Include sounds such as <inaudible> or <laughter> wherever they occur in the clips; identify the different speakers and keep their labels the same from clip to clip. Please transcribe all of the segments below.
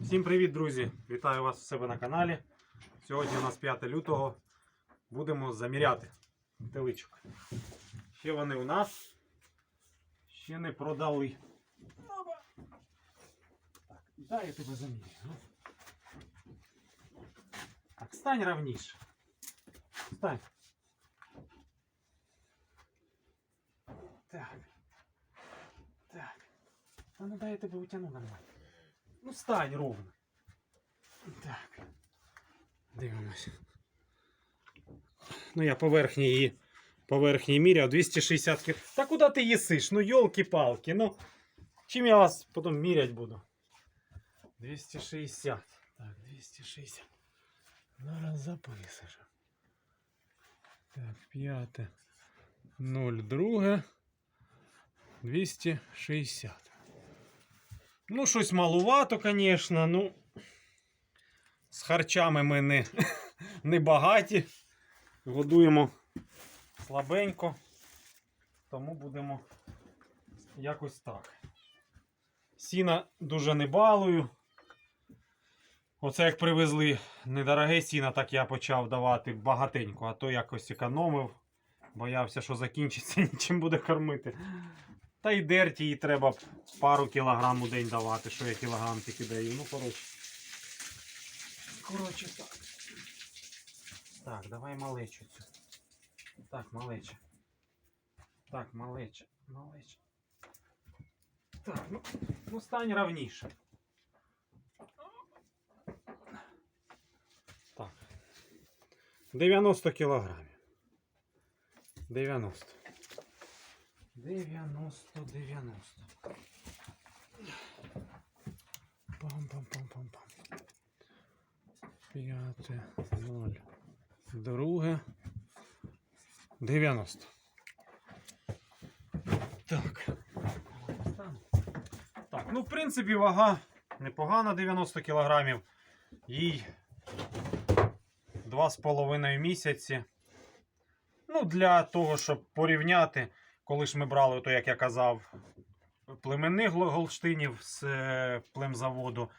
Speaker 1: Всім привіт, друзі! Вітаю вас у себе на каналі. Сьогодні у нас 5 лютого. Будемо заміряти теличок. Ще вони у нас ще не продали. Так, дай я тебе замірю. ну. Так, стань равніше. Стань. Так. Так. А ну дай я тебе утягну нормально. Ну, стань ровно. Так. Дивимося. Ну, я поверхні її. Поверхні міряв 260 кг. Та куди ти їсиш? Ну, йолки-палки. Ну, чим я вас потім мірять буду? 260. Так, 260. Зараз записиш. Так, п'яте. 02. 260. Ну, щось малувато, звісно. Ну, з харчами ми не, <laughs> не багаті. Годуємо слабенько. Тому будемо якось так. Сіна дуже не балую. Оце як привезли недороге сіна, так я почав давати багатенько, а то якось економив. Боявся, що закінчиться, <laughs> нічим буде кормити. Та й дерті їй треба пару кілограм у день давати, що я кілограм тільки даю. Ну, коротше. Коротше, так. Так, давай малечу цю. Так, малеча. Так, малеча, малеча. Так, ну, ну стань равніше. Так. 90 кілограмів. 90. 90, 90. Пам-пам-пам-пам-пам. П'яте, ноль. Друге. 90. Так. Так, ну, в принципі, вага непогана 90 кілограмів. Їй 2,5 місяці. Ну, для того, щоб порівняти, коли ж ми брали, то, як я казав, племенних голштинів з е, племзаводу,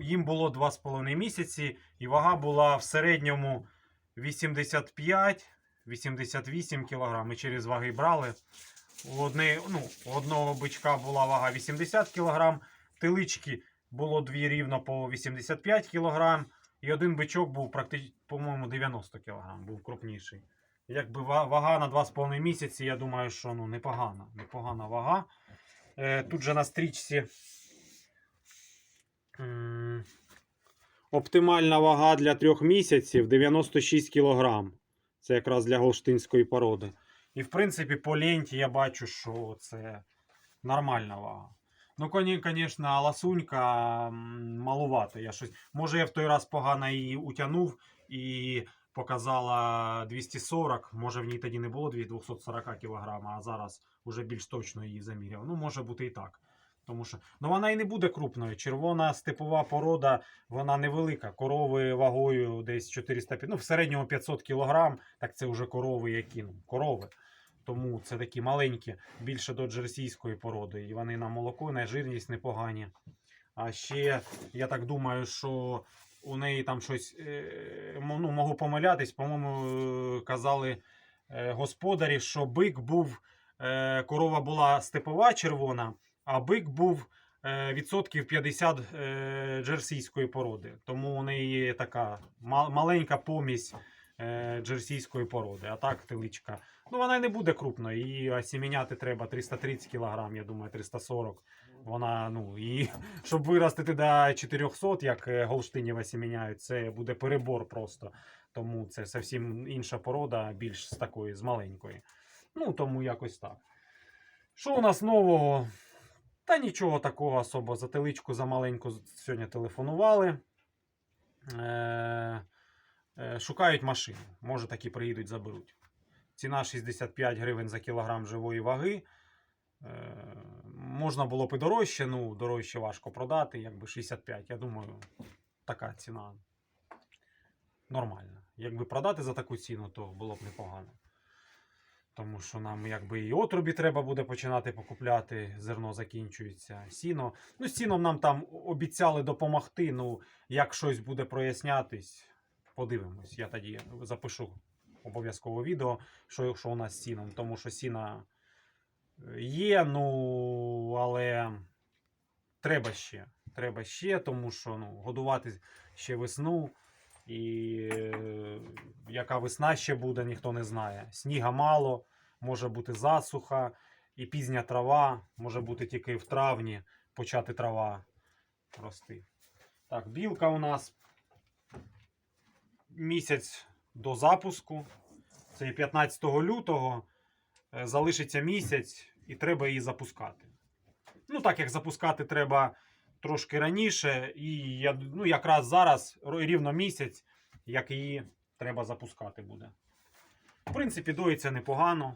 Speaker 1: їм було 2,5 місяці, і вага була в середньому 85-88 кг. Ми через ваги брали. У, одне, ну, одного бичка була вага 80 кг, телички було дві рівно по 85 кг, і один бичок був практично, по-моєму, 90 кг, був крупніший. Якби вага на 2,5 місяці, я думаю, що ну, непогана. Непогана вага. Е, тут же на стрічці оптимальна вага для 3 місяців 96 кг. Це якраз для голштинської породи. І в принципі, по ленті я бачу, що це нормальна вага. Ну, коні, звісно, ласунька м, малувато. Я щось... Може, я в той раз погано її утягнув і показала 240. Може, в ній тоді не було 240 кг, а зараз вже більш точно її заміряв. Ну, може бути і так. Тому що ну, вона і не буде крупною. Червона степова порода, вона невелика. Корови вагою десь 450, ну, в середньому 500 кг, так це вже корови, які ну, корови. Тому це такі маленькі, більше до джерсійської породи. І вони на молоко, на жирність непогані. А ще, я так думаю, що у неї там щось, е, ну, можу помилятись, по-моєму, е, казали е, господарі, що бик був, корова була степова червона, а бик був відсотків 50 е, джерсійської породи. Тому у неї така маленька помість джерсійської породи. А так теличка. Ну, вона не буде крупною. Її осіміняти треба 330 кг, я думаю, 340 Вона, ну, і <laughs> щоб виростити до 400, як е, голштинів осіміняють, це буде перебор просто. Тому це зовсім інша порода, більш з такої, з маленької. Ну, тому якось так. Що у нас нового? Та нічого такого особо. За теличку за маленьку сьогодні телефонували. Е- е, шукають машину. Може, такі приїдуть, заберуть. Ціна 65 гривень за кілограм живої ваги. Е, можна було б і дорожче, ну, дорожче важко продати, якби 65. Я думаю, така ціна нормальна. Якби продати за таку ціну, то було б непогано. Тому що нам якби і отрубі треба буде починати покупляти, зерно закінчується, сіно. Ну, з сіном нам там обіцяли допомогти. Ну, як щось буде прояснятись, подивимось. Я тоді запишу обов'язково відео, що, що у нас з сіном. Тому що сіна є, ну, але треба ще. Треба ще, тому що ну, годувати ще весну. І е, яка весна ще буде, ніхто не знає. Сніга мало, може бути засуха і пізня трава, може бути тільки в травні почати трава рости. Так, білка у нас місяць до запуску. Це 15 лютого. Е, Залишиться місяць і треба її запускати. Ну, так як запускати треба трошки раніше, і я, ну, якраз зараз рівно місяць, як її треба запускати буде. В принципі, доїться непогано,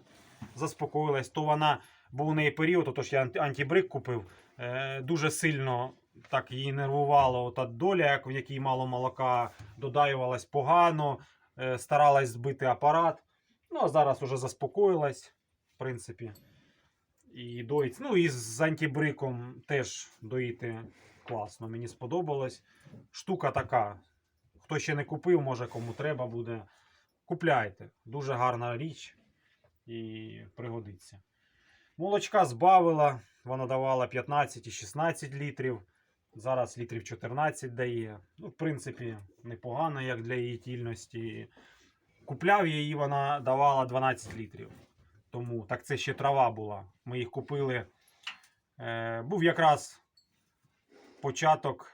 Speaker 1: заспокоїлась. То вона був у неї період, отож я антибрик купив. Е, дуже сильно так її нервувало та доля, в якій мало молока, додаювалась погано, е, старалась збити апарат. Ну, а зараз уже заспокоїлась, в принципі. І доїть. Ну і з антибриком теж доїти класно. Мені сподобалось. Штука така. Хто ще не купив, може кому треба буде. Купляйте. Дуже гарна річ і пригодиться. Молочка збавила, вона давала 15 і 16 літрів. Зараз літрів 14 дає. Ну, в принципі, непогано, як для її тільності. Купляв її, вона давала 12 літрів. Тому так це ще трава була. Ми їх купили. Е, був якраз початок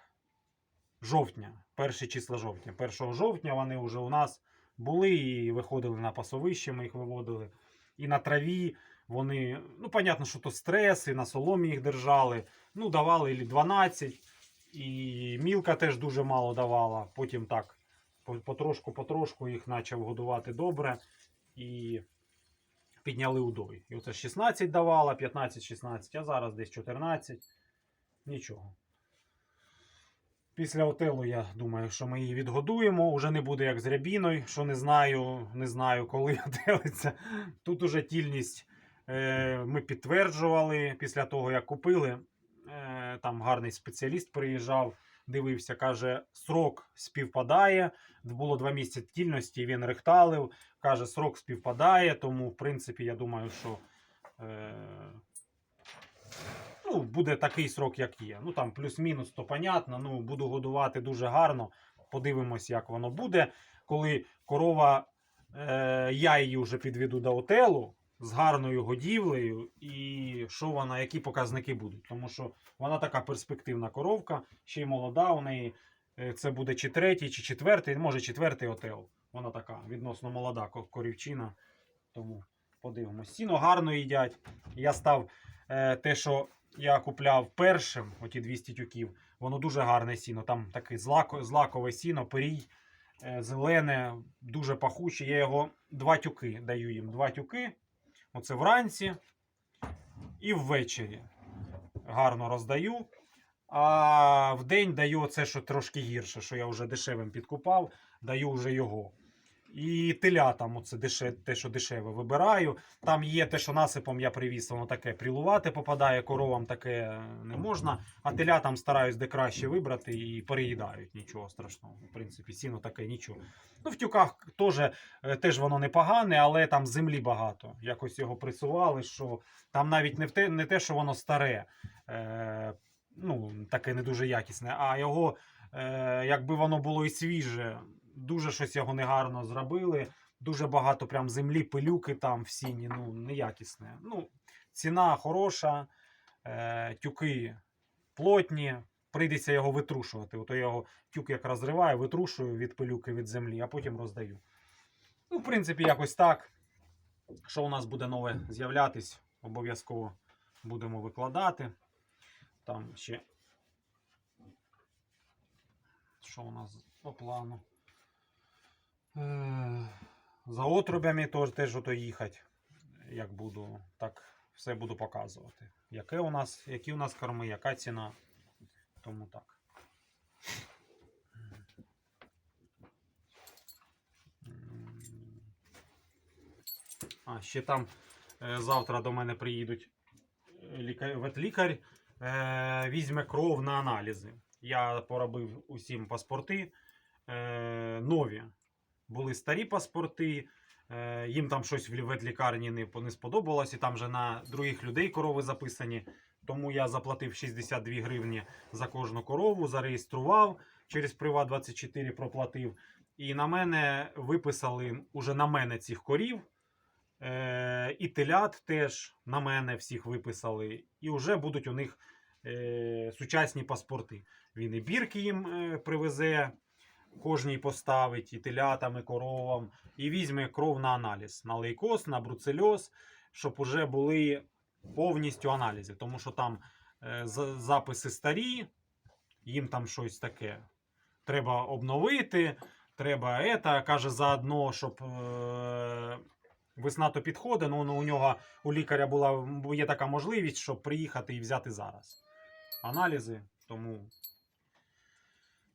Speaker 1: жовтня, перші числа жовтня. 1 жовтня вони вже у нас були і виходили на пасовище, ми їх виводили. І на траві вони, ну, понятно, що то стрес, і на соломі їх держали. Ну, давали і 12, і мілка теж дуже мало давала. Потім так, потрошку-потрошку їх почав годувати добре. І підняли удой. І оце 16 давала, 15-16, а зараз десь 14. Нічого. Після отелу я думаю, що ми її відгодуємо. Уже не буде як з рябіною, що не знаю, не знаю, коли <laughs> отелиться. Тут уже тільність е, ми підтверджували після того, як купили. Е, там гарний спеціаліст приїжджав, дивився, каже, срок співпадає. Було два місяці тільності, він рехталив. Каже, срок співпадає, тому, в принципі, я думаю, що е, ну, буде такий срок, як є. Ну там плюс-мінус, то понятно. Ну, буду годувати дуже гарно. Подивимось, як воно буде. Коли корова, е, я її вже підведу до отелу з гарною годівлею, і що вона, які показники будуть. Тому що вона така перспективна коровка, ще й молода у неї. Е, Це буде чи третій, чи четвертий, може четвертий отел. Вона така відносно молода корівчина. Тому подивимось. Сіно гарно їдять. Я став е, те, що я купляв першим, оті 200 тюків, воно дуже гарне сіно. Там таке злако, злакове сіно, перій, е, зелене, дуже пахуче. Я його два тюки даю їм. Два тюки. Оце вранці і ввечері. Гарно роздаю. А в день даю оце, що трошки гірше, що я вже дешевим підкупав, даю вже його. І теля там, оце деше, те, що дешеве, вибираю. Там є те, що насипом я привіз, воно таке прилувати попадає, коровам таке не можна. А теля там стараюсь де краще вибрати і переїдають. Нічого страшного. В принципі, сіно таке нічого. Ну, в тюках теж, е, теж воно непогане, але там землі багато. Якось його присували, що там навіть не, в те, не те, що воно старе, е, ну, таке не дуже якісне, а його, е, якби воно було і свіже, дуже щось його негарно зробили. Дуже багато прям землі, пилюки там в сіні, ну, неякісне. Ну, ціна хороша, е, тюки плотні, прийдеться його витрушувати. Ото я його тюк як розриваю, витрушую від пилюки від землі, а потім роздаю. Ну, в принципі, якось так. Що у нас буде нове з'являтись, обов'язково будемо викладати. Там ще. Що у нас по плану? Е, За отрубями теж, теж ото їхати. Як буду, так все буду показувати. Яке у нас, які у нас корми, яка ціна. Тому так. А, ще там е, завтра до мене приїдуть лікар, ветлікар, е, візьме кров на аналізи. Я поробив усім паспорти нові. Були старі паспорти, е, їм там щось в ветлікарні не, сподобалось, і там вже на других людей корови записані. Тому я заплатив 62 гривні за кожну корову, зареєстрував через Приват 24 проплатив. І на мене виписали уже на мене цих корів. Е, і телят теж на мене всіх виписали. І вже будуть у них е, сучасні паспорти. Він і бірки їм е, привезе, кожній поставить, і телятам, і коровам, і візьме кров на аналіз, на лейкоз, на бруцельоз, щоб уже були повністю аналізи. Тому що там е, записи старі, їм там щось таке. Треба обновити, треба ета, каже заодно, щоб е, весна то підходить. Ну, у нього у лікаря була є така можливість, щоб приїхати і взяти зараз. Аналізи, тому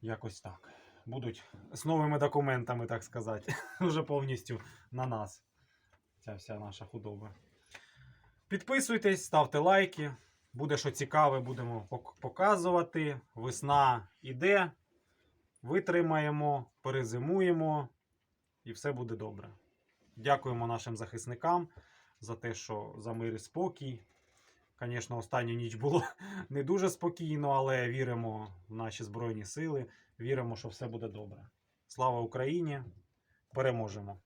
Speaker 1: якось так. Будуть з новими документами, так сказати, <laughs> вже повністю на нас. Ця вся наша худоба. Підписуйтесь, ставте лайки. Буде що цікаве, будемо показувати. Весна іде. Витримаємо, перезимуємо і все буде добре. Дякуємо нашим захисникам за те, що за мир і спокій. Звісно, останню ніч було <laughs> не дуже спокійно, але віримо в наші Збройні Сили, віримо, що все буде добре. Слава Україні! Переможемо!